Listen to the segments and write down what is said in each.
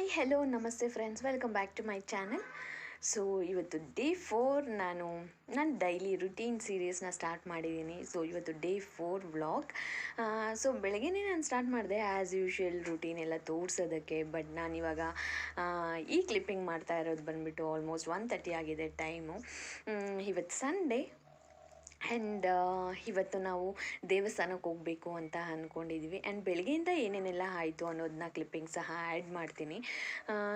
Hi hello ನಮಸ್ತೆ friends welcome back to my channel so ಇವತ್ತು day four ನಾನು ನಾನು ಡೈಲಿ ರುಟೀನ್ ಸೀರೀಸ್ನ ಸ್ಟಾರ್ಟ್ ಮಾಡಿದ್ದೀನಿ ಸೊ ಇವತ್ತು ಡೇ ಫೋರ್ ವ್ಲಾಗ್ ಸೊ ಬೆಳಗ್ಗೆನೇ ನಾನು ಸ್ಟಾರ್ಟ್ ಮಾಡಿದೆ ಆ್ಯಸ್ ಯೂಶ್ವಲ್ ರುಟೀನ್ ಎಲ್ಲ ತೋರಿಸೋದಕ್ಕೆ. ಬಟ್ ನಾನು ಇವಾಗ ಈ ಕ್ಲಿಪ್ಪಿಂಗ್ ಮಾಡ್ತಾ ಇರೋದು ಬಂದುಬಿಟ್ಟು ಆಲ್ಮೋಸ್ಟ್ ಒನ್ ತರ್ಟಿ ಆಗಿದೆ ಟೈಮು ಇವತ್ತು ಸಂಡೇ ಆ್ಯಂಡ್ ಇವತ್ತು ನಾವು ದೇವಸ್ಥಾನಕ್ಕೆ ಹೋಗಬೇಕು ಅಂತ ಅಂದ್ಕೊಂಡಿದ್ವಿ ಆ್ಯಂಡ್ ಬೆಳಗ್ಗೆಯಿಂದ ಏನೇನೆಲ್ಲ ಆಯಿತು ಅನ್ನೋದನ್ನ ಕ್ಲಿಪ್ಪಿಂಗ್ ಸಹ ಆ್ಯಡ್ ಮಾಡ್ತೀನಿ.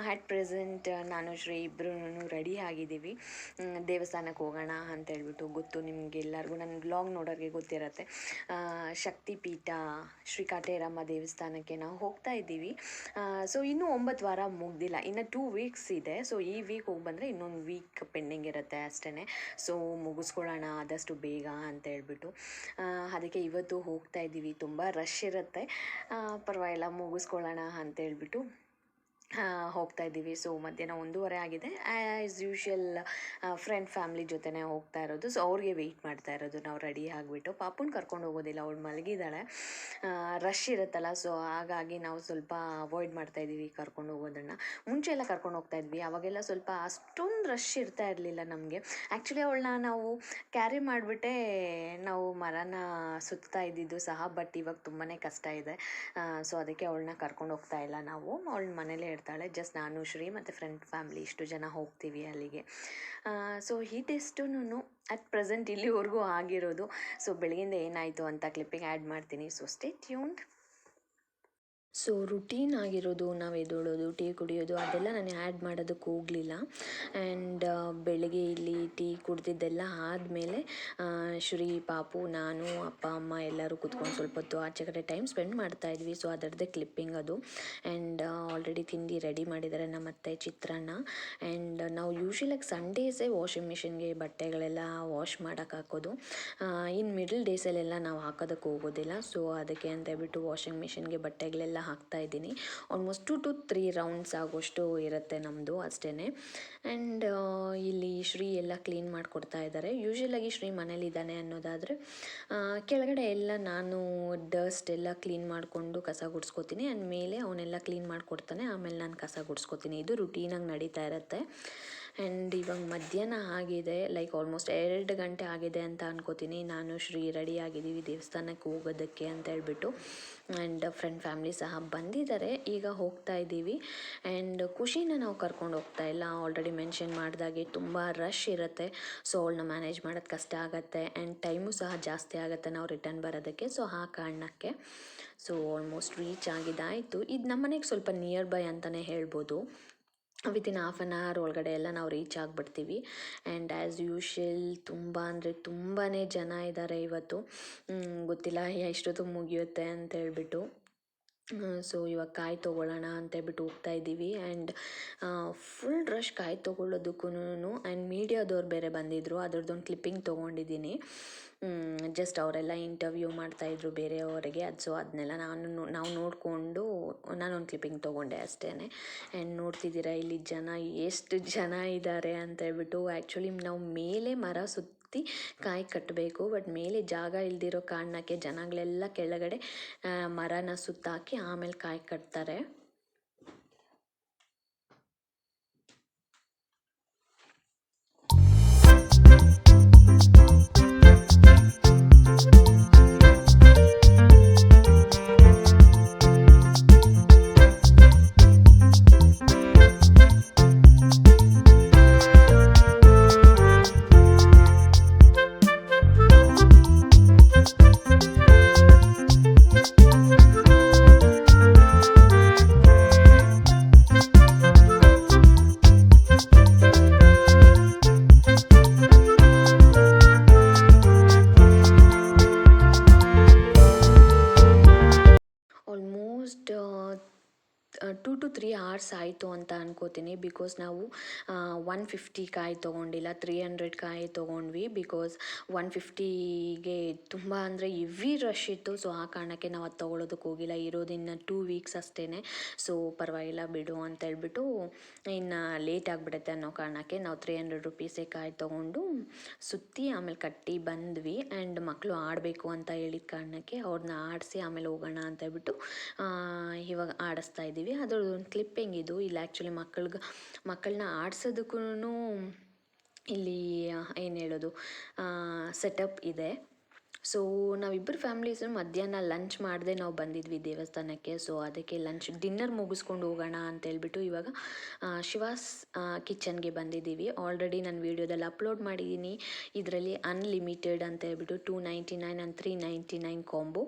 ಆ್ಯಟ್ ಪ್ರೆಸೆಂಟ್ ನಾನು, ಶ್ರೀ ಇಬ್ಬರೂ ರೆಡಿ ಆಗಿದ್ದೀವಿ. ದೇವಸ್ಥಾನಕ್ಕೆ ಹೋಗೋಣ ಅಂತ ಹೇಳ್ಬಿಟ್ಟು ಗೊತ್ತು ನಿಮಗೆ ಎಲ್ಲರಿಗೂ ನನ್ನ ಬ್ಲಾಗ್ ನೋಡೋರಿಗೆ ಗೊತ್ತಿರತ್ತೆ. ಶಕ್ತಿಪೀಠ, ಶ್ರೀ ಕಾಟೇರಮ್ಮ ದೇವಸ್ಥಾನಕ್ಕೆ ನಾವು ಹೋಗ್ತಾ ಇದ್ದೀವಿ. ಸೊ ಇನ್ನೂ ಒಂಬತ್ತು ವಾರ ಮುಗ್ದಿಲ್ಲ. ಇನ್ನು ಟೂ ವೀಕ್ಸ್ ಇದೆ. ಸೊ ಈ ವೀಕ್ ಹೋಗಿ ಬಂದರೆ ಇನ್ನೊಂದು ವೀಕ್ ಪೆಂಡಿಂಗ್ ಇರುತ್ತೆ ಅಷ್ಟೇ ಸೊ ಮುಗಿಸ್ಕೊಳ್ಳೋಣ. ಆದಷ್ಟು ಬೇಗ ಅಂತ ಹೇಳ್ಬಿಟ್ಟು ಅದಕ್ಕೆ ಇವತ್ತು ಹೋಗ್ತಾ ಇದ್ದೀವಿ. ತುಂಬ ರಶ್ ಇರುತ್ತೆ. ಪರವಾಗಿಲ್ಲ ಮುಗಿಸ್ಕೊಳ್ಳೋಣ ಅಂತ ಹೇಳ್ಬಿಟ್ಟು. ಹೋಗ್ತಾ ಇದ್ದೀವಿ. ಸೊ ಮಧ್ಯಾಹ್ನ ಒಂದೂವರೆ ಆಗಿದೆ. ಆ್ಯಸ್ ಯೂಶ್ವಲ್ ಫ್ರೆಂಡ್ ಫ್ಯಾಮ್ಲಿ ಜೊತೆನೇ ಹೋಗ್ತಾ ಇರೋದು. ಸೊ ಅವ್ರಿಗೆ ವೆಯ್ಟ್ ಮಾಡ್ತಾ ಇರೋದು. ನಾವು ರೆಡಿ ಆಗಿಬಿಟ್ಟು. ಪಾಪುನ ಕರ್ಕೊಂಡು ಹೋಗೋದಿಲ್ಲ. ಅವಳು ಮಲಗಿದ್ದಾಳೆ. ರಶ್ ಇರುತ್ತಲ್ಲ. ಸೊ ಹಾಗಾಗಿ ನಾವು ಸ್ವಲ್ಪ ಅವಾಯ್ಡ್ ಮಾಡ್ತಾ ಇದ್ದೀವಿ ಕರ್ಕೊಂಡು ಹೋಗೋದನ್ನು. ಮುಂಚೆ ಎಲ್ಲ ಕರ್ಕೊಂಡು ಹೋಗ್ತಾ ಇದ್ವಿ. ಅವಾಗೆಲ್ಲ ಸ್ವಲ್ಪ ಅಷ್ಟೊಂದು ರಶ್ ಇರ್ತಾ ಇರಲಿಲ್ಲ ನಮಗೆ. ಆ್ಯಕ್ಚುಲಿ ಅವಳನ್ನ ನಾವು ಕ್ಯಾರಿ ಮಾಡಿಬಿಟ್ಟೇ ನಾವು ಮರನ ಸುತ್ತಾ ಇದ್ದಿದ್ದು ಸಹ ಬಟ್ ಇವಾಗ ತುಂಬಾ ಕಷ್ಟ ಇದೆ. ಸೊ ಅದಕ್ಕೆ ಅವಳನ್ನ ಕರ್ಕೊಂಡು ಹೋಗ್ತಾ ಇಲ್ಲ ನಾವು. ಅವಳ ಮನೇಲೇ ಇರ್ತಾಳೆ ಜಸ್ಟ್ ನಾನು, ಶ್ರೀ ಮತ್ತು ಫ್ರೆಂಡ್ ಫ್ಯಾಮಿಲಿ ಇಷ್ಟು ಜನ ಹೋಗ್ತೀವಿ ಅಲ್ಲಿಗೆ. ಸೊ ಈ ಟೆಸ್ಟೂ ಅಟ್ ಪ್ರೆಸೆಂಟ್ ಇಲ್ಲಿವರೆಗೂ ಆಗಿರೋದು. ಸೊ ಬೆಳಗಿಂದ ಏನಾಯಿತು ಅಂತ ಕ್ಲಿಪ್ಪಿಂಗ್ ಆ್ಯಡ್ ಮಾಡ್ತೀನಿ. So stay tuned so routine ಆಗಿರೋದು, ನಾವು ಎದ್ದೋಳೋದು, ಟೀ ಕುಡಿಯೋದು, ಅದೆಲ್ಲ ನಾನು ಆ್ಯಡ್ ಮಾಡೋದಕ್ಕೆ ಹೋಗಲಿಲ್ಲ. ಆ್ಯಂಡ್ ಬೆಳಗ್ಗೆ ಇಲ್ಲಿ ಟೀ ಕುಡ್ದಿದ್ದೆಲ್ಲ ಆದಮೇಲೆ ಶ್ರೀ, ಪಾಪು, ನಾನು, ಅಪ್ಪ, ಅಮ್ಮ ಎಲ್ಲರೂ ಕುತ್ಕೊಂಡು ಸ್ವಲ್ಪ ಹೊತ್ತು ಆಚೆ ಕಡೆ ಟೈಮ್ ಸ್ಪೆಂಡ್ ಮಾಡ್ತಾ ಇದ್ವಿ. ಸೊ ಅದರದ್ದೇ ಕ್ಲಿಪ್ಪಿಂಗ್ ಅದು. ಆ್ಯಂಡ್ ಆಲ್ರೆಡಿ ತಿಂಡಿ ರೆಡಿ ಮಾಡಿದ್ದಾರೆ ನಮ್ಮ ಅತ್ತೆ ಚಿತ್ರಾನ್ನ. ಆ್ಯಂಡ್ ನಾವು ಯೂಶ್ವಲಾಗಿ ಸಂಡೇಸೇ ವಾಷಿಂಗ್ ಮಿಷಿನ್ಗೆ ಬಟ್ಟೆಗಳೆಲ್ಲ ವಾಶ್ ಮಾಡೋಕ್ಕೆ ಹಾಕೋದು. ಇನ್ನು ಮಿಡಲ್ ಡೇಸಲ್ಲೆಲ್ಲ ನಾವು ಹಾಕೋದಕ್ಕೆ ಹೋಗೋದಿಲ್ಲ. ಸೊ ಅದಕ್ಕೆ ಅಂತ ಹೇಳ್ಬಿಟ್ಟು ವಾಷಿಂಗ್ ಮಿಷಿನ್ಗೆ ಬಟ್ಟೆಗಳೆಲ್ಲ ಹಾಕ್ತಾ ಇದ್ದೀನಿ. Almost two two three rounds ಆಗೋಷ್ಟು ಇರುತ್ತೆ ನಮ್ಮದು ಅಷ್ಟೇ ಆ್ಯಂಡ್ ಇಲ್ಲಿ ಶ್ರೀ ಎಲ್ಲ ಕ್ಲೀನ್ ಮಾಡಿಕೊಡ್ತಾ ಇದ್ದಾರೆ ಯೂಶ್ವಲಾಗಿ ಶ್ರೀ ಮನೇಲಿದ್ದಾನೆ ಅನ್ನೋದಾದರೆ ಕೆಳಗಡೆ ಎಲ್ಲ ನಾನು ಡಸ್ಟ್ ಎಲ್ಲ ಕ್ಲೀನ್ ಮಾಡಿಕೊಂಡು ಕಸ ಗುಡಿಸ್ಕೋತೀನಿ. ಆ್ಯಂಡ್ ಮೇಲೆ ಅವನ್ನೆಲ್ಲ ಕ್ಲೀನ್ ಮಾಡಿಕೊಡ್ತಾನೆ. ಆಮೇಲೆ ನಾನು ಕಸ ಗುಡಿಸ್ಕೋತೀನಿ. ಇದು ರುಟೀನಾಗಿ ನಡೀತಾ ಇರುತ್ತೆ. ಆ್ಯಂಡ್ ಇವಾಗ ಮಧ್ಯಾಹ್ನ ಆಗಿದೆ ಲೈಕ್ ಆಲ್ಮೋಸ್ಟ್ ಎರಡು ಗಂಟೆ ಆಗಿದೆ ಅಂತ ಅನ್ಕೋತೀನಿ. ನಾನು ಶ್ರೀ ರೆಡಿ ಆಗಿದ್ದೀವಿ ದೇವಸ್ಥಾನಕ್ಕೆ ಹೋಗೋದಕ್ಕೆ ಅಂತ ಹೇಳ್ಬಿಟ್ಟು. ಆ್ಯಂಡ್ ಫ್ರೆಂಡ್ ಫ್ಯಾಮಿಲಿ ಸಹ ಬಂದಿದ್ದಾರೆ, ಈಗ ಹೋಗ್ತಾ ಇದ್ದೀವಿ. ಆ್ಯಂಡ್ ಖುಷಿನ ನಾವು ಕರ್ಕೊಂಡು ಹೋಗ್ತಾ ಇಲ್ಲ. ಆಲ್ರೆಡಿ ಮೆನ್ಷನ್ ಮಾಡಿದಾಗೆ ತುಂಬ ರಶ್ ಇರುತ್ತೆ. ಸೊ ಅವಳನ್ನ ಮ್ಯಾನೇಜ್ ಮಾಡೋದು ಕಷ್ಟ ಆಗುತ್ತೆ. ಆ್ಯಂಡ್ ಟೈಮು ಸಹ ಜಾಸ್ತಿ ಆಗುತ್ತೆ ನಾವು ರಿಟರ್ನ್ ಬರೋದಕ್ಕೆ. ಸೊ ಆ ಕಾರಣಕ್ಕೆ ಸೊ ಆಲ್ಮೋಸ್ಟ್ ರೀಚ್ ಆಗಿದ್ದಾಯಿತು. ಇದು ನಮ್ಮ ಮನೆಗೆ ಸ್ವಲ್ಪ ನಿಯರ್ ಬೈ ಅಂತಲೇ ಹೇಳ್ಬೋದು. ವಿತಿನ್ ಹಾಫ್ ಆನ್ ಅವರ್ ಒಳಗಡೆ ಎಲ್ಲ ನಾವು ರೀಚ್ ಆಗಿಬಿಡ್ತೀವಿ. ಆ್ಯಂಡ್ ಆ್ಯಸ್ ಯೂಶ್ವಲ್ ತುಂಬ ಅಂದರೆ ತುಂಬಾ ಜನ ಇದ್ದಾರೆ ಇವತ್ತು. ಗೊತ್ತಿಲ್ಲ ಎಷ್ಟೊತ್ತಿಗೆ ಮುಗಿಯುತ್ತೆ ಅಂತ ಹೇಳ್ಬಿಟ್ಟು. ಸೊ ಇವಾಗ ಕಾಯಿ ತೊಗೊಳ್ಳೋಣ ಅಂತೇಳ್ಬಿಟ್ಟು ಹೋಗ್ತಾ ಇದ್ದೀವಿ. ಆ್ಯಂಡ್ ಫುಲ್ ರಶ್ ಕಾಯಿ ತೊಗೊಳ್ಳೋದಕ್ಕೂ ಆ್ಯಂಡ್ ಮೀಡಿಯಾದವ್ರು ಬೇರೆ ಬಂದಿದ್ದರು ಅದ್ರದ್ದೊಂದು ಕ್ಲಿಪ್ಪಿಂಗ್ ತೊಗೊಂಡಿದ್ದೀನಿ. ಜಸ್ಟ್ ಅವರೆಲ್ಲ ಇಂಟರ್ವ್ಯೂ ಮಾಡ್ತಾಯಿದ್ರು ಬೇರೆಯವರಿಗೆ. ಅದು ಸೊ ಅದನ್ನೆಲ್ಲ ನಾನು ನಾವು ನೋಡಿಕೊಂಡು ನಾನೊಂದು ಕ್ಲಿಪ್ಪಿಂಗ್ ತೊಗೊಂಡೆ ಅಷ್ಟೇ ಆ್ಯಂಡ್ ನೋಡ್ತಿದ್ದೀರಾ, ಇಲ್ಲಿ ಜನ, ಎಷ್ಟು ಜನ ಇದ್ದಾರೆ ಅಂತ ಹೇಳ್ಬಿಟ್ಟು ಆ್ಯಕ್ಚುಲಿ ನಾವು ಮೇಲೆ ಮರ ಸುತ್ತಿ ಕಾಯಿ ಕಟ್ಟಬೇಕು ಬಟ್ ಮೇಲೆ ಜಾಗ ಇಲ್ದಿರೋ ಕಾರಣಕ್ಕೆ ಜನಗಳೆಲ್ಲ ಕೆಳಗಡೆ ಮರನ ಸುತ್ತಾಕಿ ಆಮೇಲೆ ಕಾಯಿ ಕಟ್ತಾರೆ. ಟೂ ಟು ತ್ರೀ ಅವರ್ಸ್ ಆಯಿತು ಅಂತ ಅನ್ಕೋತೀನಿ ಬಿಕಾಸ್ ನಾವು ಒನ್ ಫಿಫ್ಟಿ ಕಾಯಿ ತೊಗೊಂಡಿಲ್ಲ ತ್ರೀ ಹಂಡ್ರೆಡ್ ಕಾಯಿ ತೊಗೊಂಡ್ವಿ ಬಿಕಾಸ್ ಒನ್ ಫಿಫ್ಟಿಗೆ ತುಂಬ ಅಂದರೆ ಇವಿ ರಶ್ ಇತ್ತು. ಸೊ ಆ ಕಾರಣಕ್ಕೆ ನಾವು ಅದು ತೊಗೊಳೋದಕ್ಕೆ ಹೋಗಿಲ್ಲ. ಇರೋದಿನ್ನ ಟೂ ವೀಕ್ಸ್ ಅಷ್ಟೇ ಸೊ ಪರವಾಗಿಲ್ಲ ಬಿಡು ಅಂತ ಹೇಳ್ಬಿಟ್ಟು ಇನ್ನು ಲೇಟ್ ಆಗಿಬಿಡುತ್ತೆ ಅನ್ನೋ ಕಾರಣಕ್ಕೆ ನಾವು ತ್ರೀ ಹಂಡ್ರೆಡ್ ರುಪೀಸೇ ಕಾಯಿ ತೊಗೊಂಡು ಸುತ್ತಿ ಆಮೇಲೆ ಕಟ್ಟಿ ಬಂದ್ವಿ. ಆ್ಯಂಡ್ ಮಕ್ಕಳು ಆಡಬೇಕು ಅಂತ ಹೇಳಿದ ಕಾರಣಕ್ಕೆ ಅವ್ರನ್ನ ಆಡಿಸಿ ಆಮೇಲೆ ಹೋಗೋಣ ಅಂತ ಹೇಳ್ಬಿಟ್ಟು ಇವಾಗ ಆಡಿಸ್ತಾ ಇದ್ದೀವಿ ಅದರದ್ದು ಒಂದು ಕ್ಲಿಪ್ಪಿಂಗ್ ಇದು ಇಲ್ಲಿ ಆ್ಯಕ್ಚುಲಿ ಮಕ್ಕಳಿಗೆ ಮಕ್ಕಳನ್ನ ಆಡ್ಸೋದಕ್ಕೂ ಇಲ್ಲಿ ಏನು ಹೇಳೋದು ಸೆಟಪ್ ಇದೆ. ಸೊ ನಾವಿಬ್ಬರು ಫ್ಯಾಮ್ಲೀಸು ಮಧ್ಯಾಹ್ನ ಲಂಚ್ ಮಾಡದೆ ನಾವು ಬಂದಿದ್ವಿ ದೇವಸ್ಥಾನಕ್ಕೆ. ಸೊ ಅದಕ್ಕೆ ಲಂಚ್ ಡಿನ್ನರ್ ಮುಗಿಸ್ಕೊಂಡು ಹೋಗೋಣ ಅಂತ ಹೇಳ್ಬಿಟ್ಟು ಇವಾಗ ಶಿವಾಸ್ ಕಿಚನ್ಗೆ ಬಂದಿದ್ದೀವಿ. ಆಲ್ರೆಡಿ ನಾನು ವೀಡಿಯೋದಲ್ಲಿ ಅಪ್ಲೋಡ್ ಮಾಡಿದ್ದೀನಿ ಇದರಲ್ಲಿ ಅನ್ಲಿಮಿಟೆಡ್ ಅಂತ ಹೇಳ್ಬಿಟ್ಟು two ninety nine and three ninety nine combo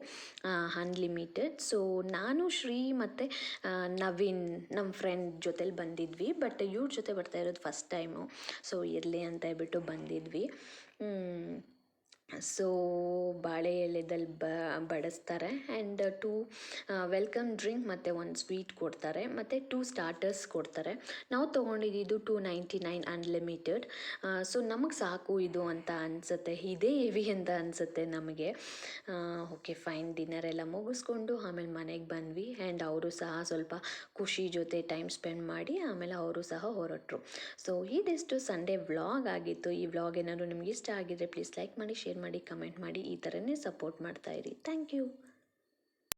unlimited so ನಾನು, ಶ್ರೀ ಮತ್ತು ನವೀನ್ ನಮ್ಮ ಫ್ರೆಂಡ್ ಜೊತೆಲಿ ಬಂದಿದ್ವಿ. ಬಟ್ ಇವ್ರ ಜೊತೆ ಬರ್ತಾ ಇರೋದು ಫಸ್ಟ್ ಟೈಮು ಸೊ ಇರಲಿ ಅಂತ ಹೇಳ್ಬಿಟ್ಟು ಬಂದಿದ್ವಿ. ಸೊ ಬಾಳೆ ಎಲೆದಲ್ಲಿ ಬ, ಬಡಿಸ್ತಾರೆ ಆ್ಯಂಡ್ ಟೂ ವೆಲ್ಕಮ್ ಡ್ರಿಂಕ್ ಮತ್ತು ಒಂದು ಸ್ವೀಟ್ ಕೊಡ್ತಾರೆ. ಮತ್ತು ಟೂ ಸ್ಟಾರ್ಟರ್ಸ್ ಕೊಡ್ತಾರೆ. ನಾವು ತೊಗೊಂಡಿದ್ದು two ninety nine unlimited so ನಮಗೆ ಸಾಕು ಇದು ಅಂತ ಅನಿಸುತ್ತೆ. ಇದೇ ಹೆವಿ ಅಂತ ಅನಿಸುತ್ತೆ ನಮಗೆ. ಓಕೆ ಫೈನ್ ಡಿನ್ನರ್ ಎಲ್ಲ ಮುಗಿಸ್ಕೊಂಡು ಆಮೇಲೆ ಮನೆಗೆ ಬಂದ್ವಿ ಆ್ಯಂಡ್ ಅವರು ಸಹ ಸ್ವಲ್ಪ ಖುಷಿ ಜೊತೆ ಟೈಮ್ ಸ್ಪೆಂಡ್ ಮಾಡಿ ಆಮೇಲೆ ಅವರು ಸಹ ಹೊರಟರು. ಸೊ ಇದಿಷ್ಟು ಸಂಡೇ ವ್ಲಾಗ್ ಆಗಿತ್ತು. ಈ ವ್ಲಾಗ್ ಏನಾದರೂ ನಿಮ್ಗೆ ಇಷ್ಟ ಆಗಿದ್ರೆ ಪ್ಲೀಸ್ ಲೈಕ್ ಮಾಡಿ ಶೇರ್ ಮಾಡಿ. ಕಮೆಂಟ್ ಮಾಡಿ ಈ ಥರನೇ ಸಪೋರ್ಟ್ ಮಾಡ್ತಾಯಿರಿ ಥ್ಯಾಂಕ್ ಯು.